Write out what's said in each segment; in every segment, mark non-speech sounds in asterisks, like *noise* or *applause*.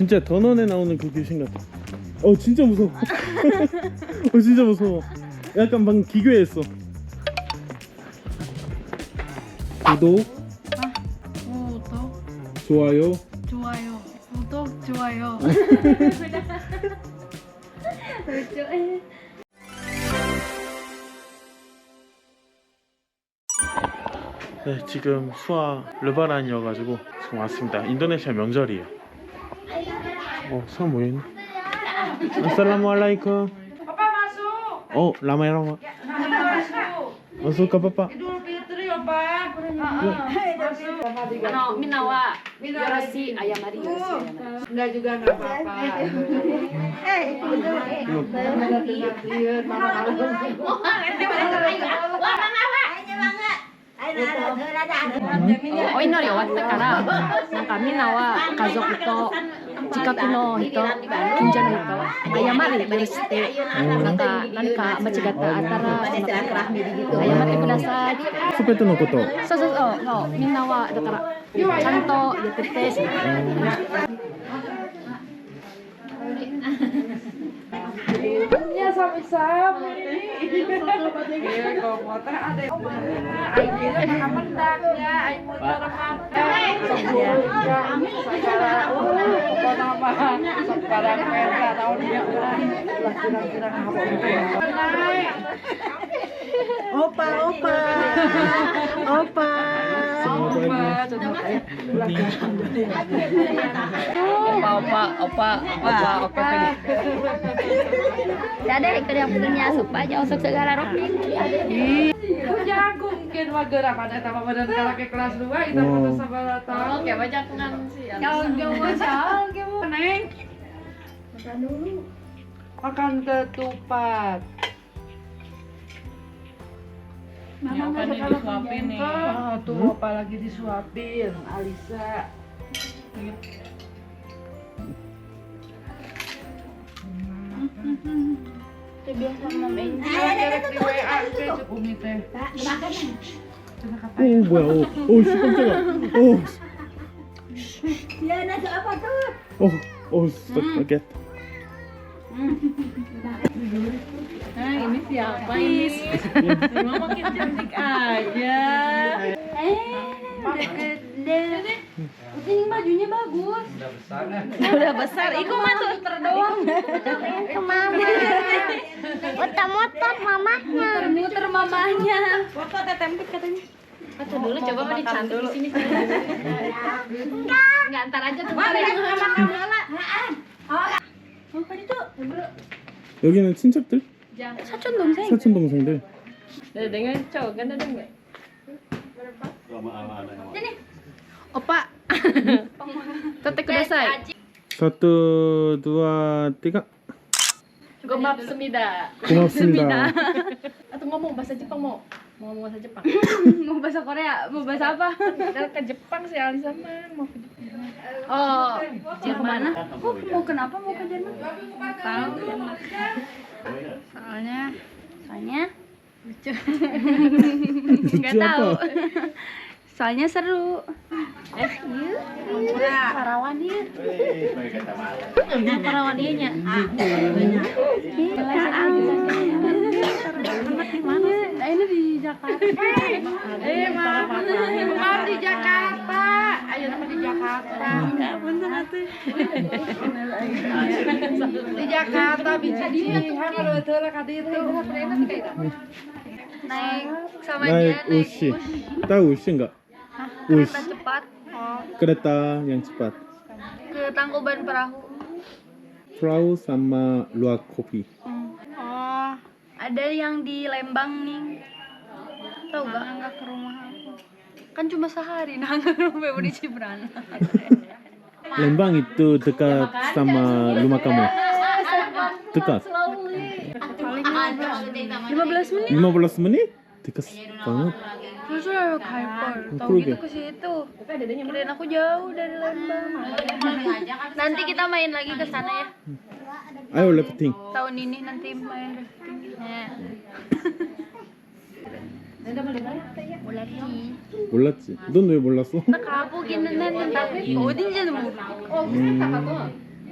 진짜 더넌에 나오는 그 귀신 같아. 어 진짜 무서워. *laughs* 어 진짜 무서워. 약간 방금 기괴했어. 구독, 구독 좋아요. 좋아요. 구독 좋아요. *laughs* 네, 지금 수아 르바란이어가지고 지금 왔습니다. 인도네시아 명절이에요. Oh, ya ini Assalamualaikum. Papa masuk. Oh, lama ya Roma. Ya, masuk ke papa. Idul Fitri, Papa. Ano, minawa. Minawa si. Enggak juga enggak apa-apa. Eh, itu betul. Mama mama. Oh, 近くの人、近所の人、謝るよして、なんか何か間違ったあったら、謝ってください。すべてのこと。そうそうそう、みんなはだから、ちゃんと言ってて。sami-sami. ada ay Sekarang perda tahun dia ulah kirang-kirang apa itu. Opa, opa, opa. Opa, opa, opa, opa, opa. Dadeh, kerja punya opa, opa, opa, opa, opa, opa, opa, opa, opa, opa, opa, opa, opa, opa, opa, opa, opa, opa, Oke, opa, opa, sih. opa, opa, jauh Neng? Makan dulu. Makan ketupat. Mama ya, masak disuapin nih. Oh, tuh hmm? apa lagi disuapin, Alisa. Oh, oh, oh, oh, oh, oh, oh, oh, oh, oh, Oh, wow. Oh, oh, Oh. Ya, nasi apa tuh? Oh. Oh, Oj, vad gött. Nah ini siapa ini? Mama makin cantik aja. Eh, udah gede. Ini bajunya bagus. Udah besar kan? Udah besar. Iku mah muter doang. Ke mama. Muter motor mamanya. Muter mamanya. Foto tetempik katanya. Foto dulu coba mau dicantik di sini. Enggak. Enggak, ntar aja tuh. Wah, ya. jangan makan. 여기는 친척들? 사촌 동생. 사촌 동생들. 네, cowok kan ada enggak? Opa. Tete kudasai. satu, dua, tiga. Gomapsumida. 고맙습니다. Atau ngomong bahasa Jepang mau? Mau bahasa Jepang? *laughs* Mau bahasa Korea, mau bahasa apa? Udah ke Jepang sih Alisa mah mau ke Jepang. Oh, Jerman. Oh, mau kenapa mau ke Jerman? Tahu. Soalnya soalnya lucu nggak tahu. Soalnya seru. Eh, iya. Parawan dia. Nah, parawan dia nya. Jakarta. Eh, maaf. Maaf di Jakarta. Ayo nama di Jakarta. Ya, bener tuh? Di Jakarta bisa di iya, Tuhan kalau itu lah kata itu. Naik sama dia naik usi. Tahu usi enggak? Us. Kereta cepat. Kereta yang cepat. Ke Tangkuban Perahu. Perahu sama luar kopi. Oh, ada yang di Lembang nih. Tahu gak? Nggak ke rumah aku. Kan cuma sehari, nah nggak *laughs* ke rumah di Cibrana. Lembang itu dekat sama rumah kamu. Dekat. Paling 15 menit. 15 menit? Dekat banget. Terus Hyper. Tahu Kruger. gitu ke situ. Kirain aku jauh dari Lembang. Nanti kita main lagi ke sana ya. Ayo lifting. Tahun ini nanti main. Ya. *laughs* 몰랐지. 몰랐지? 넌 왜 몰랐어? 나 가보기는 했는데 어딘지는 모르. 음, Sembah jadi wala May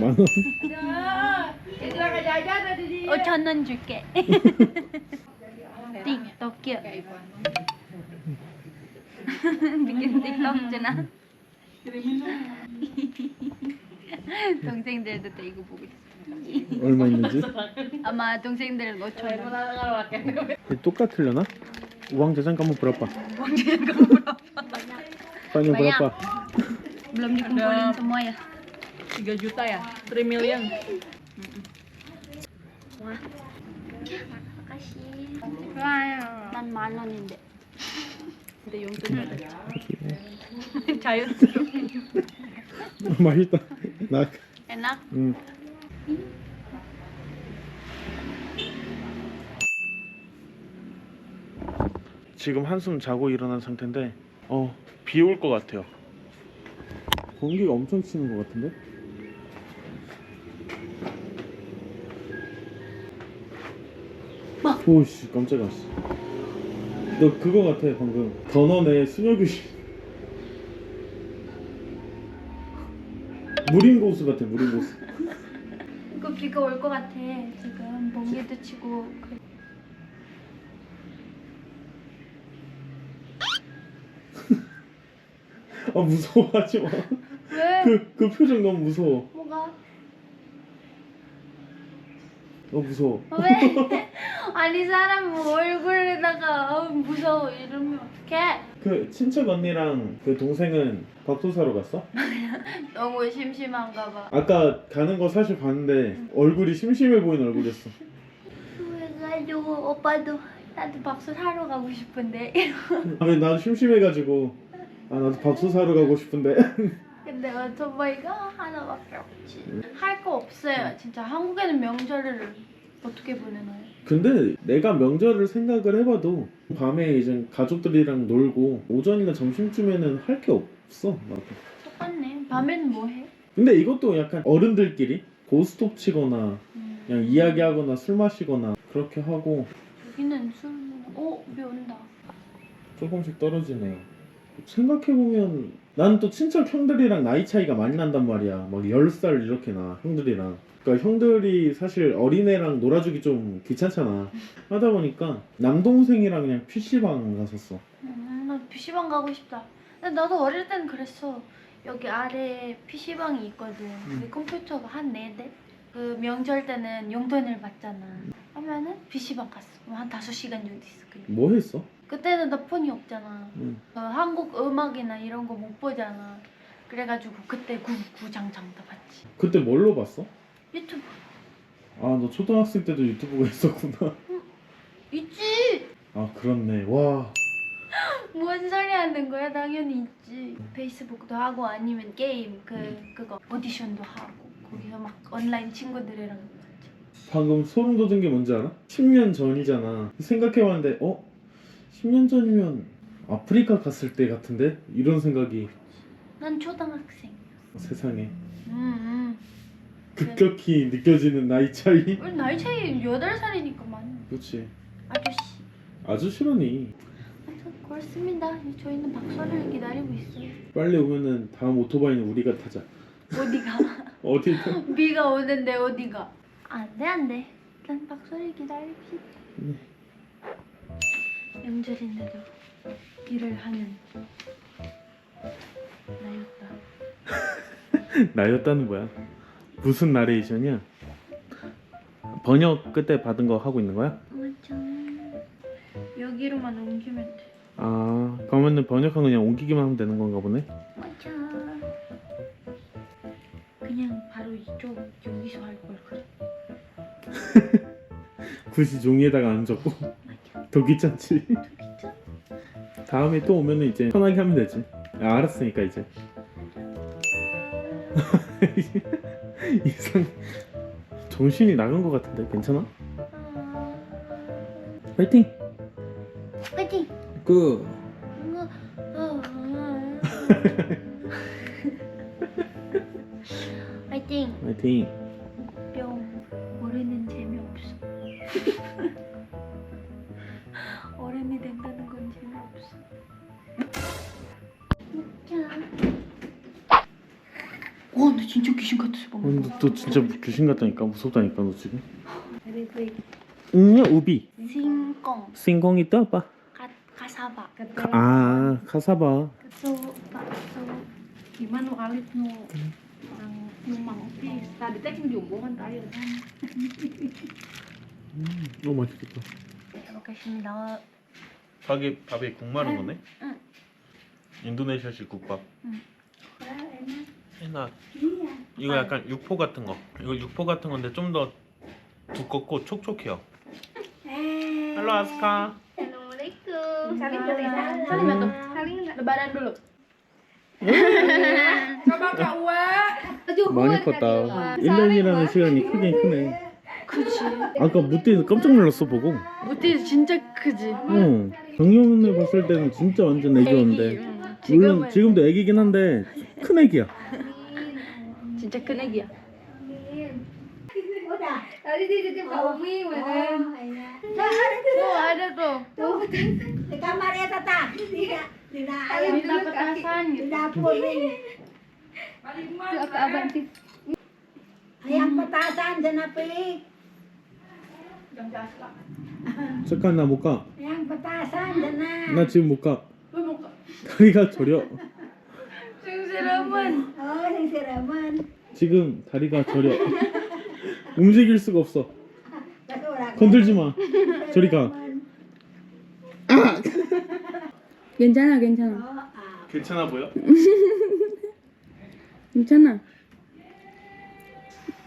만원 Itu lah jajan tadi di. 5천 원 줄게. 틱톡이요. bikin TikTok 잖아. 동생들도 다 이거 보고 있어. 얼마 있는지 아마 동생들은 5천 원. 똑같으려나? kamu berapa? uang jajan kamu berapa? Tanya berapa? Belum dikumpulin semua ya? 3 juta ya? 3 million. 난만 원인데. 근데 용돈 받아. 자연스러워. 맛있다 나 enak. 응. 지금 한숨 자고 일어난 상태인데 어 비 올 것 같아요 공기가 엄청 치는 것 같은데 오씨 깜짝이야 씨. 너 그거 같아 방금 더넌의 수녀귀신 무림 고수 같아 무림 고수 이거 비가 올 것 같아. 지금 번개도 치고. 그래. 아 무서워하지 마. 왜? 그, 그 표정 너무 무서워. 뭐가? 너 무서워. 왜? *laughs* 아니 사람 뭐 얼굴에다가 어, 무서워 이러면 어떡해? 그 친척 언니랑 그 동생은 밥도사로 갔어? *laughs* 너무 심심한가 봐. 아까 가는 거 사실 봤는데 얼굴이 심심해 보이는 얼굴이었어. 그래가지고 오빠도 나도 박수 사러 가고 싶은데 *laughs* 아, 왜 나도 심심해가지고 아 나도 밥도 사러 가고 싶은데 *laughs* 근데 오토바이가 하나밖에 없지. 할 거 없어요. 진짜 한국에는 명절을 어떻게 보내나요? 근데 내가 명절을 생각을 해봐도 밤에 이제 가족들이랑 놀고 오전이나 점심쯤에는 할 게 없어 나도. 똑같네. 밤에는 뭐 해? 근데 이것도 약간 어른들끼리 고스톱 치거나 음, 그냥 이야기하거나 술 마시거나 그렇게 하고 여기는 술. 어, 비 온다. 조금씩 떨어지네요. 생각해보면 난 또 친척 형들이랑 나이 차이가 많이 난단 말이야. 막 10살 이렇게 나, 형들이랑. 그러니까 형들이 사실 어린애랑 놀아주기 좀 귀찮잖아. 하다 보니까 남동생이랑 그냥 PC방 갔었어. 음, 나 PC방 가고 싶다. 근데 나도 어릴 땐 그랬어. 여기 아래에 PC방이 있거든. 근데 컴퓨터가 한 네 대? 그 명절 때는 용돈을 받잖아. 하면은 PC방 갔어. 한 다섯 시간 정도 있어. 그냥. 뭐 했어? 그때는 나 폰이 없잖아. 응. 어, 한국 음악이나 이런 거 못 보잖아. 그래가지고 그때 구, 구장장 다 봤지. 그때 뭘로 봤어? 유튜브 아, 너 초등학생 때도 유튜브가 *laughs* 있었구나. 있지. 아, 그렇네. 와. *gasps* 뭔 소리 하는 거야? 당연히 있지. 페이스북도 하고 아니면 게임 그 그거 오디션도 하고 거기서 막 온라인 친구들이랑. 방금 소름 돋은 게 뭔지 알아? 10년 전이잖아. 생각해봤는데, 어? 10년 전이면 아프리카 갔을 때 같은데? 이런 생각이 난 초등학생. 세상에. 음, 음. 급격히 느껴지는 나이 차이. 우리 나이 차이 8살이니까 많이. 그렇지. 아저씨. 아저씨라니. 아무튼 그렇습니다. 저희는 박서를 기다리고 있어요. 빨리 오면은 다음 오토바이는 우리가 타자. 어디가? *laughs* 어디? *laughs* 비가 오는데 어디가? 안돼 안돼. 난 박서를 싶어. 네. 명절인데도 일을 하는 나였다. *laughs* 나였다는 거야. 무슨 나레이션이야? 번역 그때 받은 거 하고 있는 거야? 맞아. 여기로만 옮기면 돼. 아, 그러면은 번역한 거 그냥 옮기기만 하면 되는 건가 보네. 맞아. 그냥 바로 이쪽 여기서 할 걸 그래. *laughs* 굳이 종이에다가 안 적고 맞아. 더 귀찮지. 진짜? 다음에 또 오면은 이제 편하게 하면 되지. 아, 알았으니까 이제. *laughs* *laughs* 이상 정신이 나간 것 같은데 괜찮아? 파이팅! 파이팅! 그 파이팅! 파이팅! 방금. 너, 너 진짜 귀신 같다니까 무섭다니까 너 지금 응야 우비 싱꽁, 싱공이 떠봐 가, 가사바, 아 카사바. Gimana oke. Tadi teh yang diomongan tayo kan. 너무 맛있겠다 잘 먹겠습니다. 밥이 밥이 국마른 거네? 응. 인도네시아식 국밥 그래, 해나 이거 약간 육포 같은 거. 이거 육포 같은 건데 좀 더 두껍고 촉촉해요. Halo Aska Assalamualaikum. Salim dulu ya tuh. Salim lebaran dulu. Coba Kak Uwa. 많이 컸다. 1년이라는 시간이 크긴 크네. 그치. 아까 무대에서 깜짝 놀랐어 보고. 무대 진짜 크지. 응 정연을 봤을 때는 진짜 완전 애기였는데 응. 물론 지금도 애기긴 한데 큰 애기야 진짜 큰 애기야. Tadi di titip Kak Umi mana? Oh ada tuh. Di kamar ya Tata. Tidak, tidak ayam Minta petasan di gitu. dapur ini. Itu apa abang sih? Ayam petasan jangan pilih. 잠깐 나 못 가. Ayam petasan jangan. 나 지금 못 가. 다리가 저려. 싱시름은 Oh, yang siraman. 지금 다리가 저려. 움직일 수가 없어. 건들지 마. 저리 가. 괜찮아, 괜찮아. 괜찮아 보여? *laughs* 괜찮아.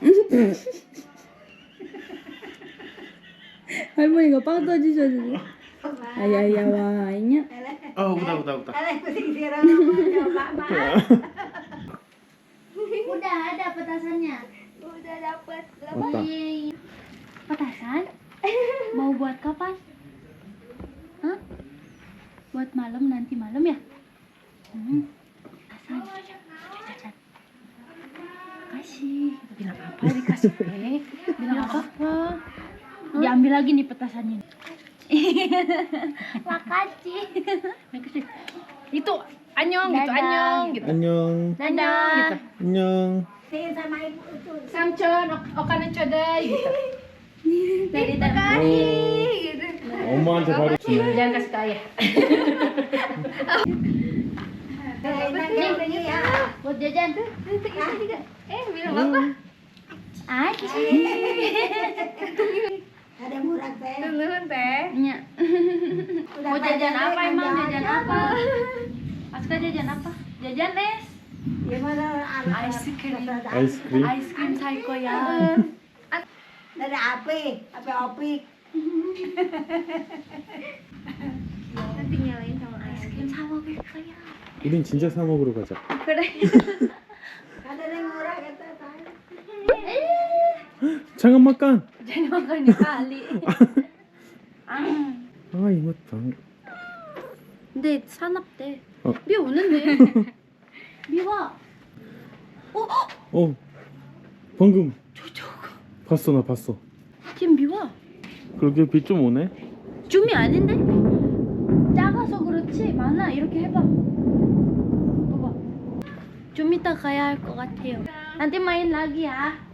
*laughs* 할머니가 빵 터지셔가지고. 아야야 와, 아니냐? 아 우다 우다 우다. Udah ada petasannya. Udah dapat. 왔다. Yeay. Petasan? *laughs* Mau buat kapan? Hah? Buat malam nanti malam ya? Hmm. Petasan. Cacat. Kasih. Bilang apa dikasih? Bilang apa? Diambil lagi nih petasannya. Makasih. *laughs* Makasih itu anyong gitu anyong gitu. Anyong. Anyong gitu. Anyong. Sama ibu itu. Samcon okana codai gitu. *laughs* Dari takari oh. gitu. Oman sehari jangan kasih ke ayah *laughs* buat jajan tuh. Eh bilang apa? Aci. *laughs* Ada murah teh. Nuhun teh. Nya. *laughs* Udah Mau jajan panjang, apa emang? panjang. Jajan apa? Aska jajan apa? Jajan es. Gimana anak? Ice cream. 아이스크림. Ice cream psycho ya. Dari api, api opik. Nanti nyalain sama ice cream sama psycho ya. 우린 진짜 사 먹으러 가자. Ada 잠깐만 깐. 잠깐만 가니까 알리. 아. 아 이거 당. 근데 사납대. 어. 미야 오는데. 미와. 어? 어. 방금 저 저거. 봤어 나 봤어. 지금 미와. 그렇게 빛 좀 오네. 줌이 아닌데? 작아서 그렇지 많아 이렇게 해봐. 봐봐. 좀 이따 가야 할 것 같아요. 나한테 많이 락이야.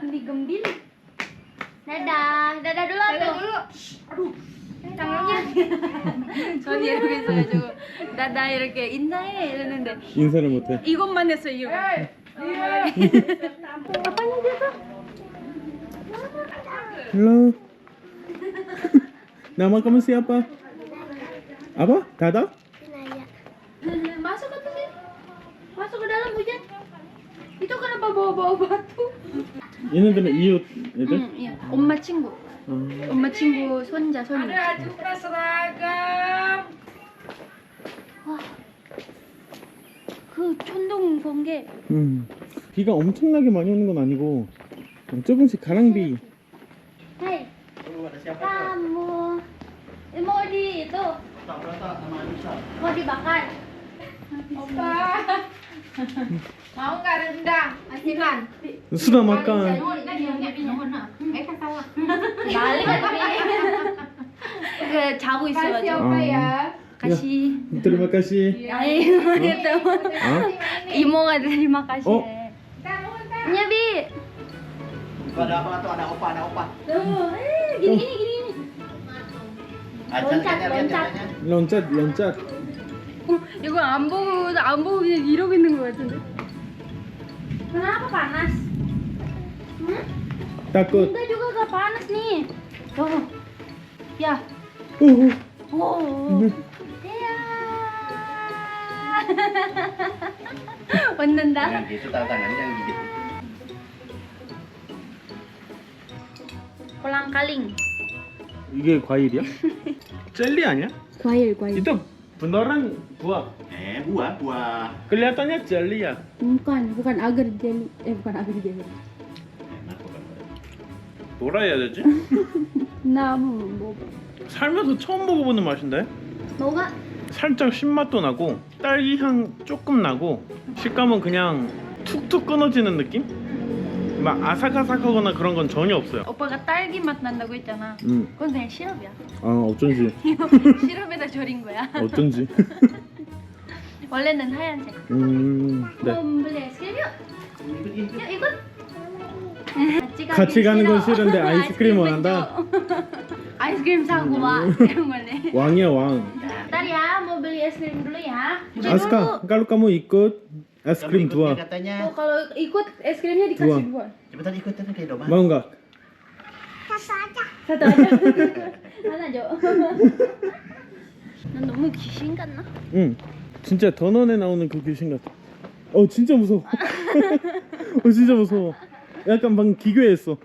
beli gembil dadah dadah dulu dadah dulu aduh tangannya *laughs* 전이 이렇게 있어가지고 dadah 이렇게 인사해 이러는데 인사를 못해. 이것만 했어 이거 Halo. *laughs* Nama kamu siapa? Apa? Dada? masuk ke sini masuk ke dalam hujan itu kenapa bawa-bawa batu 얘네들은 이웃 애들? 응, iya. 엄마 친구 아, 엄마 친구 손자 손녀 seragam. 그 천둥 번개 음. 비 비가 엄청나게 많이 오는 건 아니고 조금씩 가랑비 kamu mau di itu mau dibakar. Opa. Mau nggak rendang? Asinan. 수다 막간 Balik tapi ke jago Kasih 있어가지고 apa ya? kasih. terima kasih Ayo gitu. Hah? Imo가 terima kasih. Oh. Nya bi. Ada apa tuh? Ada opa, ada opa. Tuh, eh, gini gini gini. gini. Ah, Loncat, caranya, lihat loncat. 런cat 이거 안 보고 안 보고 그냥 이러고 있는 것 같은데. Kenapa panas? Hmm? takut Enggak juga gak panas nih. Tuh. Ya. uh, Oh. Ya. 왔는다. Jangan gitu, taruh tangannya jangan gigit. 콜랑칼링. 이게 과일이야? 젤리 아니야? 과일 과일 itu beneran buah Eh, buah, buah. kelihatannya jelly ya bukan bukan agar jelly eh bukan agar jelly Enak bukan? 뭐라 해야 되지? namu 뭐 살면서 처음 먹어보는 맛인데 뭐가? 살짝 신맛도 나고 딸기 향 조금 나고 식감은 그냥 툭툭 끊어지는 느낌? 막 아삭아삭하거나 그런 건 전혀 없어요 오빠가 딸기 맛 난다고 했잖아. 음, 그건 그냥 시럽이야. 아 어쩐지 *laughs* 시럽에다 절인 거야. 어쩐지 *laughs* 원래는 하얀색. 음, 네. Ikut. 같이 가는 건 싫어. 싫은데 *laughs* 아이스크림 원한다? 아이스크림 사고 와. 이런 거네. 왕이야 왕 ya, mau beli es krim dulu ya. Kalau kamu ikut es krim dua dia katanya. oh kalau ikut es krimnya Dua. dikasih dua Cepetan ikut kan kayak domba. mau nggak? satu aja 하나 줘. 난 너무 귀신 같나? 응 진짜 더넌에 나오는 그 귀신 같아 어 진짜 무서워 어 진짜 무서워 약간 방금 기괴했어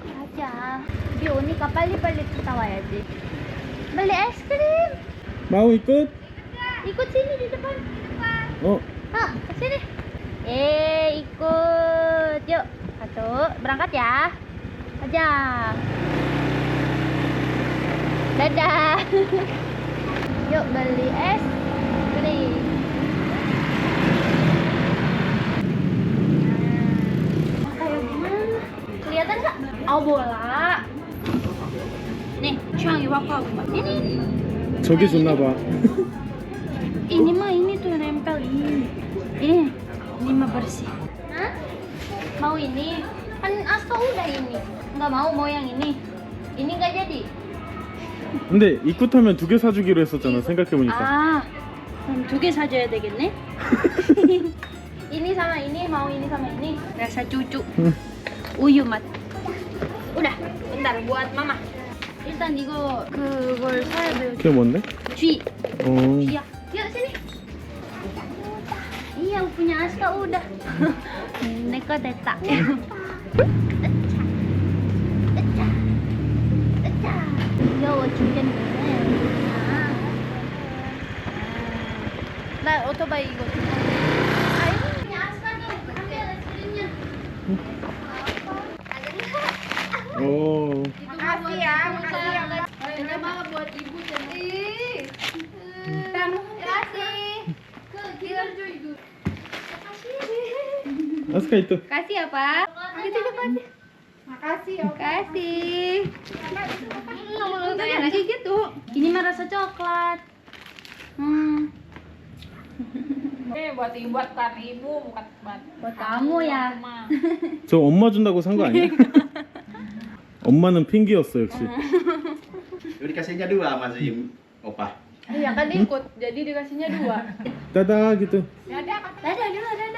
가자. 비 오니까 빨리빨리 갔다 와야지. Beli es krim. Mau ikut? Ikut sini di depan. Di depan. Oh. Oh, sini. Eh, ikut. Yuk, satu, berangkat ya. Aja. Dadah. *laughs* Yuk beli es krim. Nah. Kayak gimana? Kelihatan nggak? Oh bola. Nih, Chuang Iwako. Ini, ini. 저기 줬나 봐 Ini mah ini tuh nempel ini. Ini, ini mah bersih. Hah? Mau ini? Kan Aska udah ini. Nggak mau mau yang ini. Ini nggak jadi. 근데 입구 타면 두 개 사주기로 했었잖아 생각해보니까 Ah, 그럼 두 개 사줘야 되겠네. ini sama ini mau ini sama ini. Rasa cucu. Hmm. 우유 맛. udah, bentar buat mama. 일단 이거 그걸 사야 돼요. 그게 뭔데? 쥐. 어 Iya, yuk sini. Iya, punya Aska udah. 아, Aska nih. Ambil es krimnya. 어. Makasih itu Kasih ya, Pak. Itu kasih. Makasih ya. Kasih. Nomor itu yang gigit tuh. Ini mah rasa coklat. Hmm, Ini buat ibu, bukan ibu, bukan buat buat kamu ya. mama. *laughs* 저 엄마 준다고 산 거 아니야? *laughs* 엄마는 핑계였어 역시 Lu dikasihnya dua sama si opa. Iya kan ikut, jadi dikasihnya dua. 따다 gitu Dadah, kata Dadah dulu, dadah.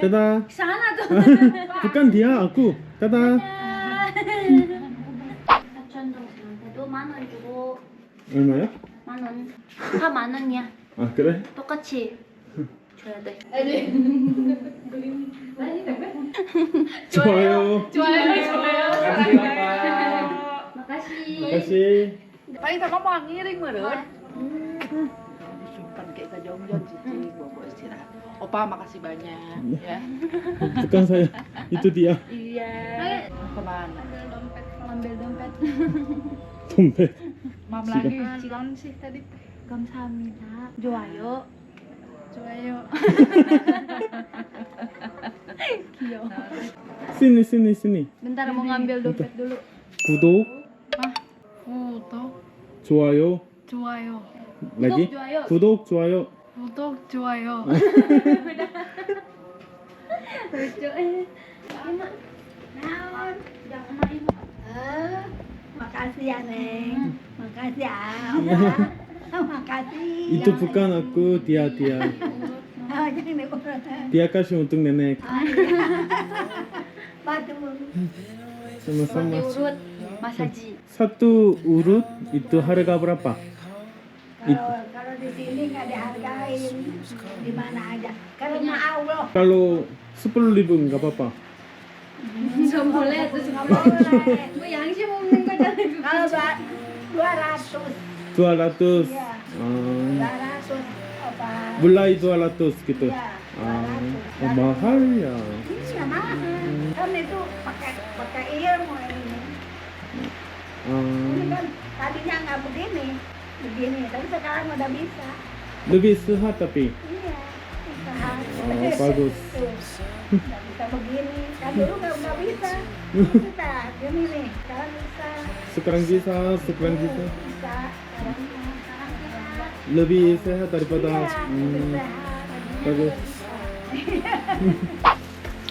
따다 Sana tuh. bukan dia aku 따다 사천 동생한테도 만 원 주고 얼마야? 만 원. 다 만 원이야. 아 그래? 똑같이 줘야 돼. 좋아요 Jualan, jualan. Makasih. 다시 Paling sama mau ngiring menurut. Simpan kayak Yongyeon Cici bobo istirahat. Opa makasih banyak ya. bukan saya itu dia Iya. Kemana? ngambil dompet dompet Mam Siapa? lagi. 지금 sih tadi 감사합니다 좋아요 좋아요 귀여워 sini sini sini bentar mau ngambil dompet dulu 구독 구독 좋아요 좋아요 lagi 좋아요 구독 좋아요 구독 좋아요 *laughs* lucu eh Ima naon jangan mah Ima Eh, makasih ya Neng. Makasih ya. Opa. makasih. itu bukan aku dia dia Oh, jangan diurut. dia kasih untuk nenek Batu. sama-sama diurut masaji satu urut itu harga berapa kalau kalau di sini nggak dihargain. Di mana aja. Karena iya. Allah. Kalau sepuluh ribu nggak apa-apa. Nggak boleh tuh nggak boleh. bu yang sih mau kalau dua ratus. Dua ratus. Iya. Ah. Dua ratus belai dua ratus gitu. Ya, ah, oh, mahal ya. Iya mahal. Hmm. Kan itu pakai pakai ilmu ini, ah. ini kan tadinya nggak begini begini. Tapi sekarang udah bisa. lebih sehat tapi Iya. Usaha. Oh, bagus. *laughs* Tuh. Nggak bisa begini. Kan dulu nggak nggak bisa. Bisa gini nih. Sekarang bisa. sekarang bisa sekarang bisa Bisa. Sekarang bisa. lebih sehat daripada Iya, lebih hmm, sehat. bagus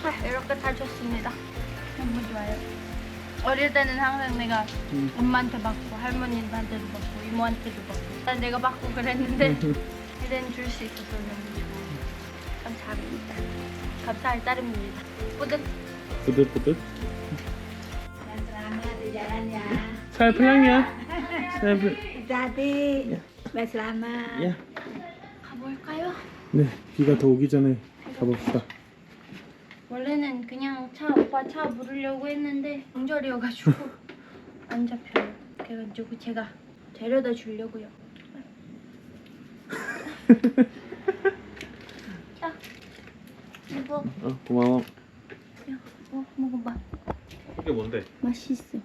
아, 이렇게 다 줬습니다. 너무 좋아요. 어릴 때는 항상 내가 음. 엄마한테 받고 할머니한테도 받고 이모한테도 받고 난 내가 받고 그랬는데 *laughs* 이제는 줄 수 있어서 너무 좋아요. 감사합니다. 감사할 따름입니다. 뿌듯. 부들-bu들 Dan selamat di jalan ya. 잘 pulang ya 잘 pu- Hati-hati. Sampai selamat. ya 가볼까요? 네 비가 더 오기 전에 가봅시다 원래는 그냥 차 오빠 차 부르려고 했는데 명절이어가지고 *laughs* 안 잡혀요. 그래가지고 제가 데려다 주려고요. *laughs* 자, 이거 어 고마워 어, 먹어봐. 이게 뭔데? 맛있어.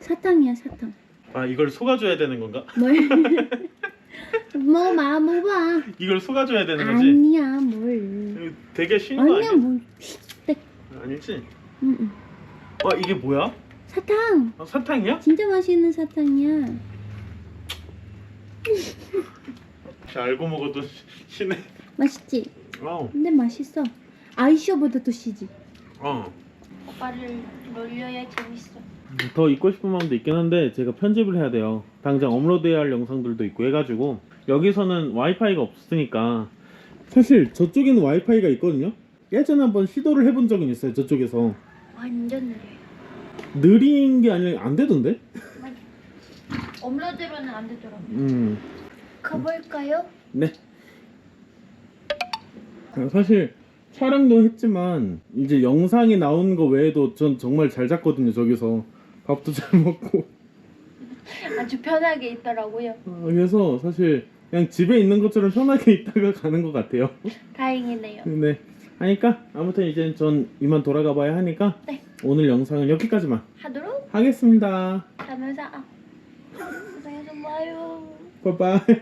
사탕이야 사탕. 아 이걸 속아줘야 되는 건가? 뭘? *laughs* 먹어봐 먹어봐. 이걸 속아줘야 되는 거지? 아니야 되게 쉬운 거 아니야 아니야? 뭘. 네. 아니지? 응, 응. 와 이게 뭐야? 사탕. 아, 사탕이야? 진짜 맛있는 사탕이야. 잘 알고 먹어도 쉬네 맛있지? 어, 근데 맛있어. 아이쇼보다 더 시지. 어. 오빠를 놀려야 재밌어. 더 입고 싶은 마음도 있긴 한데 제가 편집을 해야 돼요 당장 업로드해야 할 영상들도 있고 해가지고 여기서는 와이파이가 없으니까 사실 저쪽에는 와이파이가 있거든요 예전에 한번 시도를 해본 적은 있어요 저쪽에서 완전 느려요. 느린 게 아니라 안 되던데? 업로드로는 안 되더라고. 음, 가볼까요? 네. 사실 촬영도 했지만 이제 영상이 나오는 거 외에도 전 정말 잘 잤거든요 저기서 밥도 잘 먹고 *laughs* 아주 편하게 있더라고요. 어, 그래서 사실 그냥 집에 있는 것처럼 편하게 *laughs* 있다가 가는 것 같아요 다행이네요. 네 하니까 아무튼 이제 전 이만 돌아가 봐야 하니까 네. 오늘 영상은 여기까지만 하도록 하겠습니다 하면서 아, 고생해서 봐요. 빠이빠이